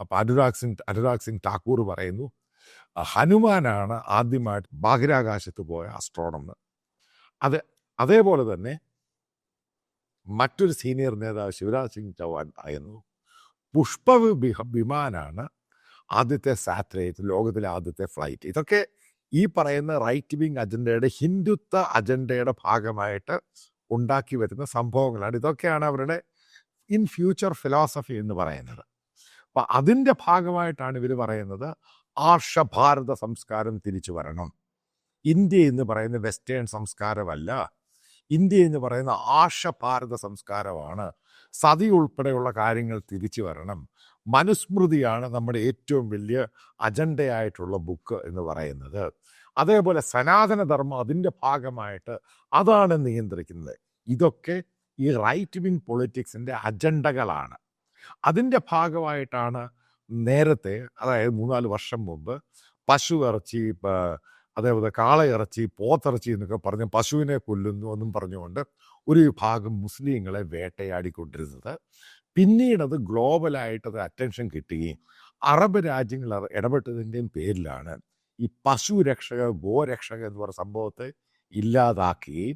അപ്പോൾ അനുരാഗ് സിംഗ് അനുരാഗ് സിംഗ് ഠാക്കൂർ പറയുന്നു ഹനുമാനാണ് ആദ്യമായിട്ട് ബാഹിരാകാശത്ത് പോയ അസ്ട്രോണമർ അത് അതേപോലെ തന്നെ മറ്റൊരു സീനിയർ നേതാവ് ശിവരാജ് സിംഗ് ചൗഹാൻ പറയുന്നു പുഷ്പ വിമാനാണ് ആദ്യത്തെ സാറ്റലൈറ്റ് ലോകത്തിലെ ആദ്യത്തെ ഫ്ലൈറ്റ്. ഇതൊക്കെ ഈ പറയുന്ന റൈറ്റ് വിങ് അജണ്ടയുടെ ഹിന്ദുത്വ അജണ്ടയുടെ ഭാഗമായിട്ട് ഉണ്ടാക്കി വരുന്ന സംഭവങ്ങളാണ്. ഇതൊക്കെയാണ് അവരുടെ ഇൻ ഫ്യൂച്ചർ ഫിലോസഫി എന്ന് പറയുന്നത്. അപ്പം അതിന്റെ ഭാഗമായിട്ടാണ് ഇവർ പറയുന്നത് ആർഷഭാരത സംസ്കാരം തിരിച്ചു വരണം. ഇന്ത്യ എന്ന് പറയുന്ന വെസ്റ്റേൺ സംസ്കാരമല്ല. ഇന്ത്യ എന്ന് പറയുന്ന ആർഷഭാരത സംസ്കാരമാണ്. സതി ഉൾപ്പെടെയുള്ള കാര്യങ്ങൾ തിരിച്ചു വരണം. മനുസ്മൃതിയാണ് നമ്മുടെ ഏറ്റവും വലിയ അജണ്ടയായിട്ടുള്ള ബുക്ക് എന്ന് പറയുന്നത്. അതേപോലെ സനാതനധർമ്മം അതിന്റെ ഭാഗമായിട്ട് അതാണ് നിയന്ത്രിക്കുന്നത്. ഇതൊക്കെ ഈ റൈറ്റ് വിങ് പൊളിറ്റിക്സിന്റെ അജണ്ടകളാണ്. അതിന്റെ ഭാഗമായിട്ടാണ് നേരത്തെ അതായത് മൂന്നാൽ വർഷം മുമ്പ് പശു ഇറച്ചി അതേപോലെ ഇറച്ചി പോത്തിറച്ചി എന്നൊക്കെ പറഞ്ഞ് പശുവിനെ കൊല്ലുന്നു എന്നും പറഞ്ഞുകൊണ്ട് ഒരു വിഭാഗം മുസ്ലിങ്ങളെ വേട്ടയാടിക്കൊണ്ടിരുന്നത്. പിന്നീട് അത് അറ്റൻഷൻ കിട്ടുകയും അറബ് രാജ്യങ്ങൾ ഇടപെട്ടതിന്റെയും പേരിലാണ് ഈ പശു രക്ഷക ഗോരക്ഷക എന്ന് പറയുന്ന സംഭവത്തെ ഇല്ലാതാക്കുകയും